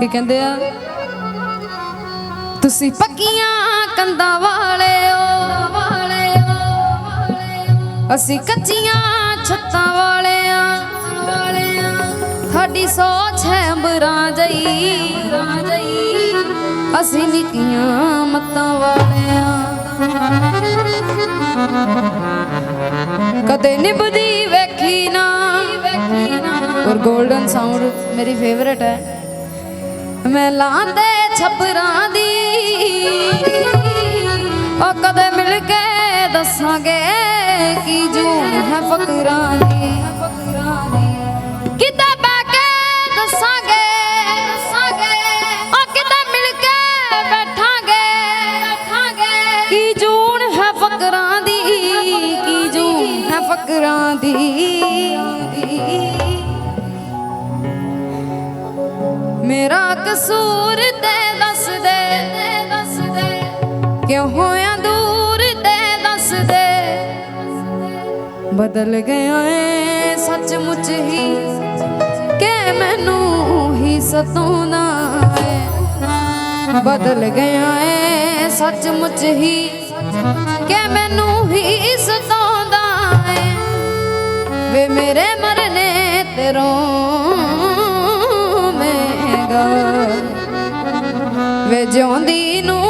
ਕੀ ਕਹਿੰਦੇ ਆ ਤੁਸੀਂ ਪੱਕੀਆਂ ਕੰਧਾਂ ਵਾਲਿਓ ਵਾਲਿਓ ਅਸੀਂ ਕੱਚੀਆਂ ਛੱਤਾਂ ਵਾਲਿਆਂ ਵਾਲਿਆਂ। ਤੁਹਾਡੀ ਸੋਚ ਹੈ ਅੰਬਰਾਂ ਜਈ ਅਸੀਂ ਨਿੱਕੀਆਂ ਮੱਤਾਂ ਵਾਲਿਆਂ। ਕਦੇ ਨਿਭਦੀ ਵੇਖੀ ਨਾ। ਔਰ 골ਡਨ ਸਾਊਂਡ ਮੇਰੀ ਫੇਵਰਟ ਹੈ। ਮੈਂ ਲਾਂਦੇ ਛਪਰਾਂ ਦੀ। ਉਹ ਕਦੇ ਮਿਲ ਕੇ ਦੱਸਾਂਗੇ ਕੀ ਜੂਨ ਹੈ ਫਕਰਾਂ ਦੀ। ਕਿਤੇ ਬਹਿ ਕੇ ਦੱਸਾਂਗੇ। ਦੱਸਾਂਗੇ ਉਹ ਕਿਤੇ ਮਿਲ ਕੇ ਬੈਠਾਂਗੇ ਬੈਠਾਂਗੇ। ਕੀ ਜੂਨ ਹੈ ਫਕਰਾਂ ਦੀ। ਕੀ ਜੂਨ ਹੈ ਫਕਰਾਂ ਦੀ। ਮੇਰਾ ਕਸੂਰ ਤੇ ਦੱਸ ਦੇ। ਦੱਸ ਦੇ ਕਿਉਂ ਹੋਇਆ ਦੂਰ ਤੇ ਦੱਸ ਦੇ। ਬਦਲ ਗਿਆ ਏ ਸੱਚਮੁੱਚ ਹੀ ਕਿ ਮੈਨੂੰ ਹੀ ਸਤਾਉਂਦਾ ਏ ਬਦਲ ਗਿਆ ਏ ਸੱਚਮੁੱਚ ਹੀ ਕਿ ਮੈਨੂੰ ਹੀ ਸਤਾਉਂਦਾ ਏ ਵੇ ਮੇਰੇ ਮਰਨੇ ਤੇ ਰੋਵੇਂਗਾ ਵੇ ਜਿਉਂਦੀ ਨੂੰ